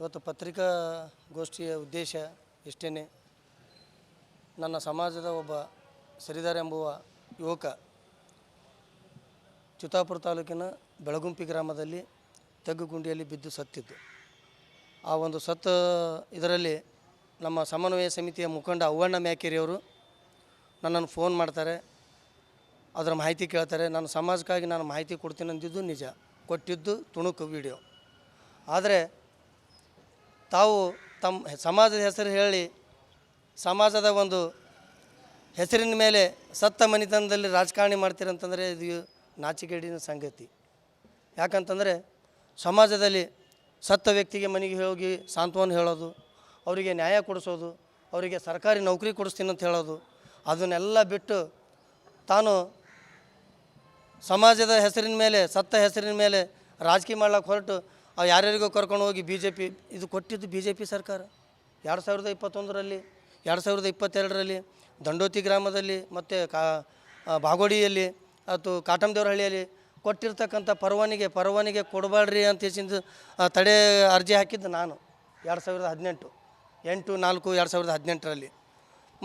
ಇವತ್ತು ಪತ್ರಿಕಾಗೋಷ್ಠಿಯ ಉದ್ದೇಶ ಇಷ್ಟೇ ನನ್ನ ಸಮಾಜದ ಒಬ್ಬ ಸರಿದಾರೆ ಎಂಬುವ ಯುವಕ ಚಿತ್ತಾಪುರ ತಾಲೂಕಿನ ಬೆಳಗುಂಪಿ ಗ್ರಾಮದಲ್ಲಿ ತಗ್ಗುಗುಂಡಿಯಲ್ಲಿ ಬಿದ್ದು ಸತ್ತಿದ್ದು. ಆ ಒಂದು ಸತ್ತ ಇದರಲ್ಲಿ ನಮ್ಮ ಸಮನ್ವಯ ಸಮಿತಿಯ ಮುಖಂಡ ಅವ್ವಣ್ಣ ಮ್ಯಾಕೇರಿಯವರು ನನ್ನನ್ನು ಫೋನ್ ಮಾಡ್ತಾರೆ, ಅದರ ಮಾಹಿತಿ ಕೇಳ್ತಾರೆ. ನಾನು ಸಮಾಜಕ್ಕಾಗಿ ನಾನು ಮಾಹಿತಿ ಕೊಡ್ತೀನಿ ಅಂದಿದ್ದು ನಿಜ. ಕೊಟ್ಟಿದ್ದು ತುಣುಕು ವಿಡಿಯೋ. ಆದರೆ ತಾವು ತಮ್ಮ ಸಮಾಜದ ಹೆಸರು ಹೇಳಿ, ಸಮಾಜದ ಒಂದು ಹೆಸರಿನ ಮೇಲೆ ಸತ್ತ ಮನೆತನದಲ್ಲಿ ರಾಜಕಾರಣಿ ಮಾಡ್ತೀರಂತಂದರೆ ಇದು ನಾಚಿಕೆಡಿನ ಸಂಗತಿ. ಯಾಕಂತಂದರೆ ಸಮಾಜದಲ್ಲಿ ಸತ್ತ ವ್ಯಕ್ತಿಗೆ ಮನೆಗೆ ಹೋಗಿ ಸಾಂತ್ವನ ಹೇಳೋದು, ಅವರಿಗೆ ನ್ಯಾಯ ಕೊಡಿಸೋದು, ಅವರಿಗೆ ಸರ್ಕಾರಿ ನೌಕರಿ ಕೊಡಿಸ್ತೀನಿ ಅಂತ ಹೇಳೋದು, ಅದನ್ನೆಲ್ಲ ಬಿಟ್ಟು ತಾನು ಸಮಾಜದ ಹೆಸರಿನ ಮೇಲೆ, ಸತ್ತ ಹೆಸರಿನ ಮೇಲೆ ರಾಜಕೀಯ ಮಾಡ್ಲಿಕ್ಕೆ ಹೊರಟು ಅವು ಯಾರ್ಯಾರಿಗೋ ಕರ್ಕೊಂಡು ಹೋಗಿ ಬಿ ಜೆ ಪಿ ಇದು ಕೊಟ್ಟಿದ್ದು ಬಿ ಜೆ ಪಿ ಸರ್ಕಾರ. ಎರಡು ಸಾವಿರದ ಇಪ್ಪತ್ತೊಂದರಲ್ಲಿ, ಎರಡು ಸಾವಿರದ ಇಪ್ಪತ್ತೆರಡರಲ್ಲಿ, ದಂಡೋತಿ ಗ್ರಾಮದಲ್ಲಿ ಮತ್ತು ಕಾ ಬಾಗೋಡಿಯಲ್ಲಿ ಅಥವಾ ಕಾಟಂದೇವರಹಳ್ಳಿಯಲ್ಲಿ ಕೊಟ್ಟಿರ್ತಕ್ಕಂಥ ಪರವಾನಿಗೆ ಪರವಾನಿಗೆ ಕೊಡಬಾಡ್ರಿ ಅಂತ ಹೆಚ್ಚಿಂದು ತಡೆ ಅರ್ಜಿ ಹಾಕಿದ್ದು ನಾನು ಎರಡು ಸಾವಿರದ ಹದಿನೆಂಟು, ಎಂಟು, ನಾಲ್ಕು, ಎರಡು ಸಾವಿರದ ಹದಿನೆಂಟರಲ್ಲಿ.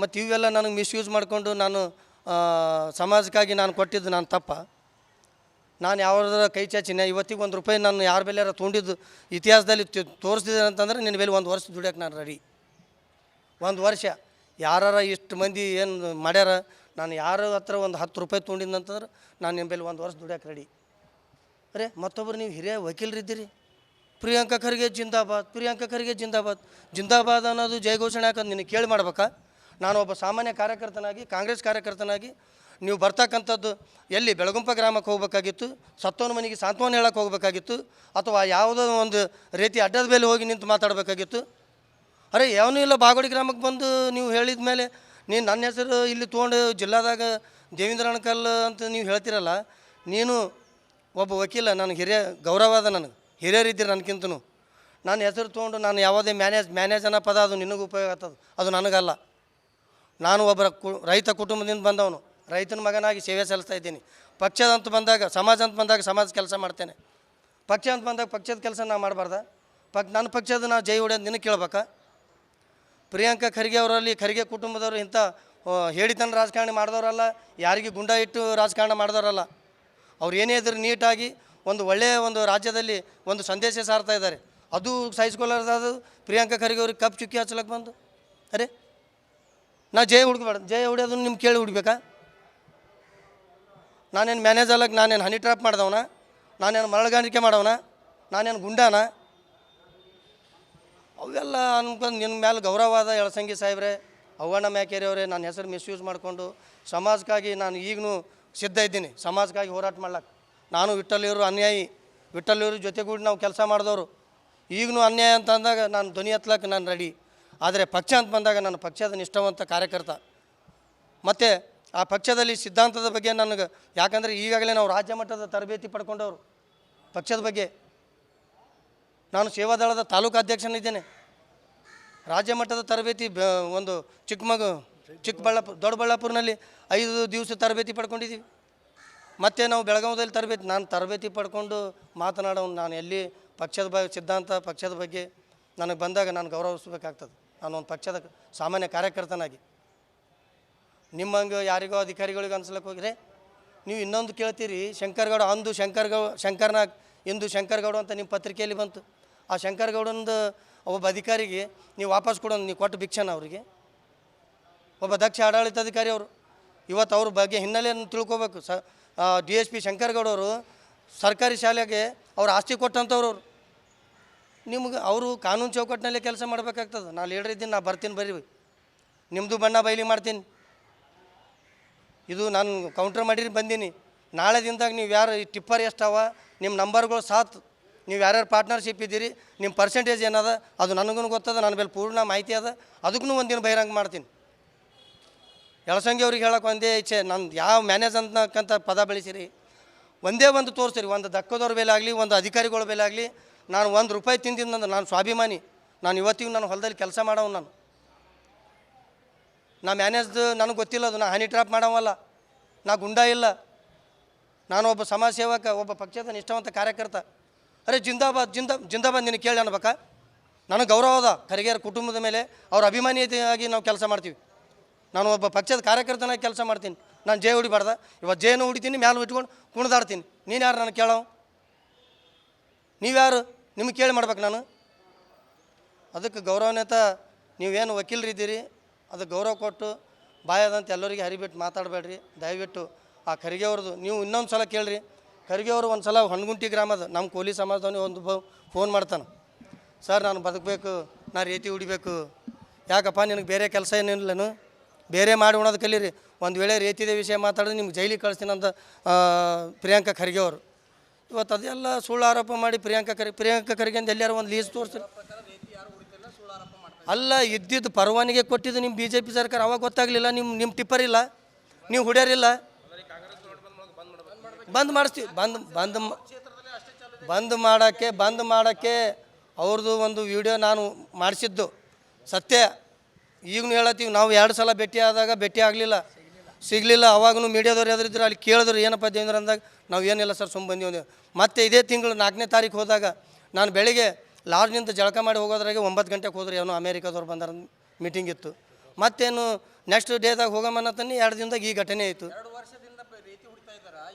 ಮತ್ತು ಇವೆಲ್ಲ ನನಗೆ ಮಿಸ್ಯೂಸ್ ಮಾಡಿಕೊಂಡು ನಾನು ಸಮಾಜಕ್ಕಾಗಿ ನಾನು ಕೊಟ್ಟಿದ್ದು ನಾನು ತಪ್ಪ. ನಾನು ಯಾವ್ದಾರ ಕೈ ಚಾಚಿನ, ಇವತ್ತಿಗೆ ಒಂದು ರೂಪಾಯಿ ನಾನು ಯಾರ ಬೆಲೆಯಾರ ತೊಗೊಂಡಿದ್ದು ಇತಿಹಾಸದಲ್ಲಿ ತೋರಿಸಿದೆ ಅಂತಂದ್ರೆ ನಿನ್ನ ಬೆಲೆ ಒಂದು ವರ್ಷ ದುಡಿಯೋಕೆ ನಾನು ರೆಡಿ ಒಂದು ವರ್ಷ. ಯಾರಾರ ಇಷ್ಟು ಮಂದಿ ಏನು ಮಾಡ್ಯಾರ, ನಾನು ಯಾರ ಹತ್ರ ಒಂದು ಹತ್ತು ರೂಪಾಯಿ ತೊಗೊಂಡಿದ್ದಂತಂದ್ರೆ ನಾನು ನಿಮ್ಮ ಬೆಲೆ ಒಂದು ವರ್ಷ ದುಡಿಯೋಕೆ ರೆಡಿ ಅರೆ ಮತ್ತೊಬ್ಬರು ನೀವು ಹಿರಿಯ ವಕೀಲರಿದ್ದೀರಿ ಪ್ರಿಯಾಂಕಾ ಖರ್ಗೆ ಜಿಂದಾಬಾದ್, ಪ್ರಿಯಾಂಕಾ ಖರ್ಗೆ ಜಿಂದಾಬಾದ್. ಜಿಂದಾಬಾದ್ ಅನ್ನೋದು ಜಯ ಘೋಷಣೆ ಹಾಕೋದು ನಿನಗೆ ಕೇಳಿ ಮಾಡ್ಬೇಕಾ? ನಾನು ಒಬ್ಬ ಸಾಮಾನ್ಯ ಕಾರ್ಯಕರ್ತನಾಗಿ, ಕಾಂಗ್ರೆಸ್ ಕಾರ್ಯಕರ್ತನಾಗಿ ನೀವು ಬರ್ತಕ್ಕಂಥದ್ದು ಎಲ್ಲಿ ಬೆಳಗುಂಪ ಗ್ರಾಮಕ್ಕೆ ಹೋಗಬೇಕಾಗಿತ್ತು, ಸತ್ತೋನ ಮನೆಗೆ ಸಾಂತ್ವನ ಹೇಳಕ್ಕೆ ಹೋಗಬೇಕಾಗಿತ್ತು, ಅಥವಾ ಯಾವುದೋ ಒಂದು ರೀತಿ ಅಡ್ಡದ ಮೇಲೆ ಹೋಗಿ ನಿಂತು ಮಾತಾಡಬೇಕಾಗಿತ್ತು? ಅರೆ, ಯಾವನೂ ಇಲ್ಲ, ಬಾಗೋಡಿ ಗ್ರಾಮಕ್ಕೆ ಬಂದು ನೀವು ಹೇಳಿದ ಮೇಲೆ, ನೀನು ನನ್ನ ಹೆಸರು ಇಲ್ಲಿ ತೊಗೊಂಡು ಜಿಲ್ಲಾದಾಗ ದೇವೇಂದ್ರ ಅಣಕಲ್ ಅಂತ ನೀವು ಹೇಳ್ತಿರಲ್ಲ, ನೀನು ಒಬ್ಬ ವಕೀಲ ನನಗೆ ಹಿರಿಯ, ಗೌರವ ಅದ ನನಗೆ ಹಿರಿಯರಿದ್ದೀರಿ ನನಗಿಂತನೂ ನಾನು ಹೆಸರು ತೊಗೊಂಡು ನಾನು ಯಾವುದೇ ಮ್ಯಾನೇಜ್ ಮ್ಯಾನೇಜ್ ಅನ್ನೋ ಪದ ಅದು ನಿನಗೆ ಉಪಯೋಗ ಆಗ್ತದೆ, ಅದು ನನಗಲ್ಲ. ನಾನು ಒಬ್ಬರ ಕು, ರೈತ ಕುಟುಂಬದಿಂದ ಬಂದವನು. ರೈತನ ಮಗನಾಗಿ ಸೇವೆ ಸಲ್ಲಿಸ್ತಾ ಇದ್ದೀನಿ. ಪಕ್ಷದ ಅಂತ ಬಂದಾಗ, ಸಮಾಜ ಅಂತ ಬಂದಾಗ ಸಮಾಜ ಕೆಲಸ ಮಾಡ್ತೇನೆ. ಪಕ್ಷ ಅಂತ ಬಂದಾಗ ಪಕ್ಷದ ಕೆಲಸ ನಾ ಮಾಡಬಾರ್ದ? ಪಕ್, ನನ್ನ ಪಕ್ಷದ ನಾವು ಜೈ ಹೊಡೆಯೋದು ನಿನಗೆ ಕೇಳ್ಬೇಕಾ? ಪ್ರಿಯಾಂಕಾ ಖರ್ಗೆ ಅವರಲ್ಲಿ, ಖರ್ಗೆ ಕುಟುಂಬದವರು ಇಂಥ ಹೇಳಿತನ ರಾಜಕಾರಣಿ ಮಾಡಿದವರಲ್ಲ, ಯಾರಿಗೆ ಗುಂಡ ಇಟ್ಟು ರಾಜಕಾರಣ ಮಾಡಿದವರಲ್ಲ. ಅವ್ರು ಏನೇ ಇದ್ರು ನೀಟಾಗಿ ಒಂದು ಒಳ್ಳೆಯ ಒಂದು ರಾಜ್ಯದಲ್ಲಿ ಒಂದು ಸಂದೇಶ ಸಾರ್ತಾ ಇದ್ದಾರೆ. ಅದು ಸಹಿಸ್ಕೊಳ್ಳೋದು ಪ್ರಿಯಾಂಕಾ ಖರ್ಗೆ ಅವ್ರಿಗೆ ಕಪ್ ಚುಕ್ಕಿ ಹಚ್ಚಲಕ್ಕೆ ಬಂದು? ಅರೆ? ನಾ ಜಯ ಹುಡುಕಬೇಡ ಜಯ ಹೊಡಿಯೋದು ನಿಮ್ಗೆ ಕೇಳಿ ಹುಡ್ಬೇಕಾ? ನಾನೇನು ಮ್ಯಾನೇಜ್ ಅಲ್ಲಕ್ಕೆ ನಾನೇನು ಹನಿ ಟ್ರಾಪ್ ಮಾಡ್ದವನ? ನಾನೇನು ಮರಳುಗಾರಿಕೆ ಮಾಡವನ? ನಾನೇನು ಗುಂಡಾನ? ಅವೆಲ್ಲ ಅನ್ಕೊಂಡು ನಿನ್ನ ಮೇಲೆ ಗೌರವವಾದ ಎಳಸಂಗಿ ಸಾಹೇಬ್ರೆ. ಅವ್ವಣ್ಣ ಮ್ಯಾಕೇರಿಯವರೇ ನನ್ನ ಹೆಸರು ಮಿಸ್ಯೂಸ್ ಮಾಡಿಕೊಂಡು ಸಮಾಜಕ್ಕಾಗಿ ನಾನು ಈಗಲೂ ಸಿದ್ಧ ಇದ್ದೀನಿ. ಸಮಾಜಕ್ಕಾಗಿ ಹೋರಾಟ ಮಾಡ್ಲಕ್ಕೆ ನಾನು ವಿಠಲಿಯವರು ಅನ್ಯಾಯಿ. ವಿಠಲಿಯವರು ಜೊತೆಗೂಡಿ ನಾವು ಕೆಲಸ ಮಾಡಿದವರು. ಈಗಲೂ ಅನ್ಯಾಯ ಅಂತ ಅಂದಾಗ ನಾನು ಧ್ವನಿ ಹತ್ಲಕ್ಕೆ ನಾನು ರೆಡಿ ಆದರೆ ಪಕ್ಷ ಅಂತ ಬಂದಾಗ ನನ್ನ ಪಕ್ಷದ ನಿಷ್ಠವಂತ ಕಾರ್ಯಕರ್ತ. ಮತ್ತು ಆ ಪಕ್ಷದಲ್ಲಿ ಸಿದ್ಧಾಂತದ ಬಗ್ಗೆ ನನಗೆ, ಯಾಕಂದರೆ ಈಗಾಗಲೇ ನಾವು ರಾಜ್ಯ ಮಟ್ಟದ ತರಬೇತಿ ಪಡ್ಕೊಂಡವರು. ಪಕ್ಷದ ಬಗ್ಗೆ ನಾನು ಸೇವಾದಳದ ತಾಲೂಕು ಅಧ್ಯಕ್ಷನಿದ್ದೇನೆ ರಾಜ್ಯ ಮಟ್ಟದ ತರಬೇತಿ ಒಂದು ಚಿಕ್ಕಮಗು ಚಿಕ್ಕಬಳ್ಳಾಪುರ ದೊಡ್ಡಬಳ್ಳಾಪುರನಲ್ಲಿ ಐದು ದಿವಸ ತರಬೇತಿ ಪಡ್ಕೊಂಡಿದ್ದೀವಿ. ಮತ್ತು ನಾವು ಬೆಳಗಾವದಲ್ಲಿ ತರಬೇತಿ, ನಾನು ತರಬೇತಿ ಪಡ್ಕೊಂಡು ಮಾತನಾಡೋ ನಾನು ಎಲ್ಲಿ ಪಕ್ಷದ ಬಗ್ಗೆ ಸಿದ್ಧಾಂತ ಪಕ್ಷದ ಬಗ್ಗೆ ನನಗೆ ಬಂದಾಗ ನಾನು ಗೌರವಿಸಬೇಕಾಗ್ತದೆ. ನಾನು ಒಂದು ಪಕ್ಷದ ಸಾಮಾನ್ಯ ಕಾರ್ಯಕರ್ತನಾಗಿ. ನಿಮ್ಮಂಗೆ ಯಾರಿಗೋ ಅಧಿಕಾರಿಗಳಿಗೆ ಅನ್ಸ್ಲಕ್ಕೆ ಹೋಗಿರಿ. ನೀವು ಇನ್ನೊಂದು ಕೇಳ್ತೀರಿ, ಶಂಕರ್ಗೌಡ ಅಂದು ಶಂಕರ್ಗೌ, ಶಂಕರ್ನಾಗ್, ಇಂದು ಶಂಕರ್ಗೌಡ ಅಂತ ನಿಮ್ಮ ಪತ್ರಿಕೆಯಲ್ಲಿ ಬಂತು. ಆ ಶಂಕರ್ಗೌಡಂದು ಒಬ್ಬ ಅಧಿಕಾರಿಗೆ ನೀವು ವಾಪಸ್ ಕೊಡೋದು ನೀವು ಕೊಟ್ಟು ಭಿಕ್ಷನ ಅವರಿಗೆ. ಒಬ್ಬ ದಕ್ಷ ಆಡಳಿತಾಧಿಕಾರಿ ಅವರು. ಇವತ್ತು ಅವ್ರ ಬಗ್ಗೆ ಹಿನ್ನೆಲೆಯನ್ನು ತಿಳ್ಕೊಬೇಕು. ಸ ಡಿ ಎಸ್ ಪಿ ಶಂಕರ್ಗೌಡವರು ಸರ್ಕಾರಿ ಶಾಲೆಗೆ ಅವ್ರ ಆಸ್ತಿ ಕೊಟ್ಟಂಥವ್ರು ಅವರು. ನಿಮ್ಗೆ, ಅವರು ಕಾನೂನು ಚೌಕಟ್ಟಿನಲ್ಲೇ ಕೆಲಸ ಮಾಡಬೇಕಾಗ್ತದೆ. ನಾನು ಲೀಡರ್ ಇದ್ದೀನಿ, ನಾ ಬರ್ತೀನಿ ಬರೀ ನಿಮ್ಮದು ಬಣ್ಣ ಬಯಲಿ ಮಾಡ್ತೀನಿ. ಇದು ನಾನು ಕೌಂಟ್ರ್ ಮಾಡಿರಿ ಬಂದೀನಿ. ನಾಳೆ ದಿನದಾಗ ನೀವು ಯಾರು ಈ ಟಿಪ್ಪರ್ ಎಷ್ಟವ, ನಿಮ್ಮ ನಂಬರ್ಗಳು ಸಾತ್, ನೀವು ಯಾರ್ಯಾರು ಪಾರ್ಟ್ನರ್ಶಿಪ್ ಇದ್ದೀರಿ, ನಿಮ್ಮ ಪರ್ಸೆಂಟೇಜ್ ಏನದ, ಅದು ನನಗೂ ಗೊತ್ತದ, ನನ್ನ ಮೇಲೆ ಪೂರ್ಣ ಮಾಹಿತಿ ಅದ ಅದಕ್ಕೂ ಒಂದಿನ ಬಹಿರಂಗ ಮಾಡ್ತೀನಿ. ಎಳಸಂಗಿ ಅವ್ರಿಗೆ ಹೇಳಕ್ಕೆ ಒಂದೇ ಇಚ್ಛೆ ನಾನು ಯಾವ ಮ್ಯಾನೇಜ್ ಅಂತಕ್ಕಂಥ ಪದ ಬೆಳೆಸಿರಿ. ಒಂದೇ ಒಂದು ತೋರಿಸ್ರಿ, ಒಂದು ದಕ್ಕದವ್ರ ಬೆಲೆ ಆಗಲಿ ಒಂದು ಅಧಿಕಾರಿಗಳ ಮೇಲೆ ಆಗಲಿ ನಾನು ಒಂದು ರೂಪಾಯಿ ತಿಂದಿದ್ದು ನಾನು ಸ್ವಾಭಿಮಾನಿ. ನಾನು ಇವತ್ತಿಗೂ ನಾನು ಹೊಲದಲ್ಲಿ ಕೆಲಸ ಮಾಡೋನು ನಾನು. ನಾ ಮ್ಯಾನೇಜ್ದು ನನಗೆ ಗೊತ್ತಿಲ್ಲ ಅದು. ನಾ ಹನಿ ಟ್ರಾಪ್ ಮಾಡೋವಲ್ಲ. ನಾ ಗುಂಡ ಇಲ್ಲ. ನಾನು ಒಬ್ಬ ಸಮಾಜ ಸೇವಕ ಒಬ್ಬ ಪಕ್ಷದ ನಿಷ್ಠಾವಂತ ಕಾರ್ಯಕರ್ತ. ಅರೆ ಜಿಂದಾಬಾದ್, ಜಿಂದ, ಜಿಂದಾಬಾದ್ ನಿನಗೆ ಕೇಳಿ ಅನ್ಬೇಕಾ? ನನಗೆ ಗೌರವ ಅದ. ಖರ್ಗೆಯರ ಕುಟುಂಬದ ಮೇಲೆ ಅವ್ರ ಅಭಿಮಾನಿಯಾಗಿ ನಾವು ಕೆಲಸ ಮಾಡ್ತೀವಿ. ನಾನು ಒಬ್ಬ ಪಕ್ಷದ ಕಾರ್ಯಕರ್ತನಾಗಿ ಕೆಲಸ ಮಾಡ್ತೀನಿ. ನಾನು ಜೇ ಹೊಡಿಬಾರ್ದ. ಇವತ್ತು ಜೇನು ಹೊಡಿತೀನಿ, ಮ್ಯಾಲೆ ಇಟ್ಕೊಂಡು ಕುಣಿದಾಡ್ತೀನಿ. ನೀನು ಯಾರು ನಾನು ಕೇಳೋ? ನೀವ್ಯಾರು ನಿಮ್ಗೆ ಕೇಳಿ ಮಾಡ್ಬೇಕು ನಾನು. ಅದಕ್ಕೆ ಗೌರವನೇತ ನೀವೇನು ವಕೀಲರಿದ್ದೀರಿ? ಅದಕ್ಕೆ ಗೌರವ ಕೊಟ್ಟು ಬಾಯದಂತ ಎಲ್ಲರಿಗೆ ಹರಿಬಿಟ್ಟು ಮಾತಾಡಬೇಡ್ರಿ. ದಯವಿಟ್ಟು ಆ ಖರ್ಗೆ ಅವ್ರದ್ದು ನೀವು ಇನ್ನೊಂದು ಸಲ ಕೇಳ್ರಿ. ಖರ್ಗೆ ಅವರು ಒಂದು ಸಲ ಹೊನ್ಗುಂಟಿ ಗ್ರಾಮದ ನಮ್ಮ ಕೋಲಿ ಸಮಾಜದವನಿಗೆ ಒಂದು ಫೋನ್ ಮಾಡ್ತಾನೆ. ಸರ್ ನಾನು ಬದುಕಬೇಕು ನಾ ರೀತಿ ಉಡಿಬೇಕು. ಯಾಕಪ್ಪ ನಿನಗೆ ಬೇರೆ ಕೆಲಸ ಏನಿಲ್ಲನು? ಬೇರೆ ಮಾಡಿ ಉಣೋದು ಕಲೀರಿ. ಒಂದು ವೇಳೆ ರೀತಿದ ವಿಷಯ ಮಾತಾಡಿದ್ರೆ ನಿಮ್ಗೆ ಜೈಲಿಗೆ ಕಳಿಸ್ತೀನಿ ಅಂತ ಆ, ಪ್ರಿಯಾಂಕಾ ಖರ್ಗೆ ಅವರು. ಇವತ್ತು ಅದೆಲ್ಲ ಸುಳ್ಳು ಆರೋಪ ಮಾಡಿ ಪ್ರಿಯಾಂಕಾ ಖರ್ಗೆ ಪ್ರಿಯಾಂಕಾ ಖರ್ಗೆ ಅಂತ ಎಲ್ಲಾರು ಒಂದು ಲೀಸ್ ತೋರಿಸ್ರಿ ಅಲ್ಲ, ಇದ್ದಿದ್ದು ಪರವಾನಿಗೆ ಕೊಟ್ಟಿದ್ದು ನಿಮ್ಮ ಬಿ ಜೆ ಪಿ ಸರ್ಕಾರ, ಅವಾಗ ಗೊತ್ತಾಗಲಿಲ್ಲ ನಿಮ್ಮ ನಿಮ್ಮ ಟಿಪ್ಪರ್ ಇಲ್ಲ, ನೀವು ಹುಡ್ಯಾರಿಲ್ಲ. ಬಂದ್ ಮಾಡಿಸ್ತೀವಿ ಬಂದ್ ಬಂದ್ ಬಂದ್ ಮಾಡೋಕ್ಕೆ ಬಂದ್ ಮಾಡೋಕ್ಕೆ ಅವ್ರದ್ದು ಒಂದು ವಿಡಿಯೋ ನಾನು ಮಾಡಿಸಿದ್ದು. ಸತ್ಯ. ಈಗಲೂ ಹೇಳತ್ತೀವಿ, ನಾವು ಎರಡು ಸಲ ಭೇಟಿ ಆದಾಗ ಭೇಟಿ ಆಗಲಿಲ್ಲ. ಸಿಗಲಿಲ್ಲ ಅವಾಗೂ ಮೀಡಿಯಾದವ್ರು ಎದುರಿದ್ರು ಅಲ್ಲಿ ಕೇಳಿದ್ರು, ಏನಪ್ಪ ದೇವೇಂದ್ರ ಅಂದಾಗ, ನಾವು ಏನಿಲ್ಲ ಸರ್ ಸುಮ್ಮ ಬಂದೀವಿ. ಮತ್ತೆ ಇದೇ ತಿಂಗಳು ನಾಲ್ಕನೇ ತಾರೀಕು ಹೋದಾಗ, ನಾನು ಬೆಳಿಗ್ಗೆ ಲಾಡ್ಜ್ನಿಂದ ಜಳಕ ಮಾಡಿ ಹೋಗೋದ್ರಾಗೆ ಒಂಬತ್ತು ಗಂಟೆಗೆ ಹೋದ್ರೆ ಏನೋ ಅಮೇರಿಕಾದವ್ರು ಬಂದಾರ ಮೀಟಿಂಗ್ ಇತ್ತು. ಮತ್ತೇನು ನೆಕ್ಸ್ಟ್ ಡೇದಾಗ ಹೋಗಮನ್ನತನ್ನಿ ಎರಡು ದಿನದಾಗ ಈ ಘಟನೆ ಆಯಿತು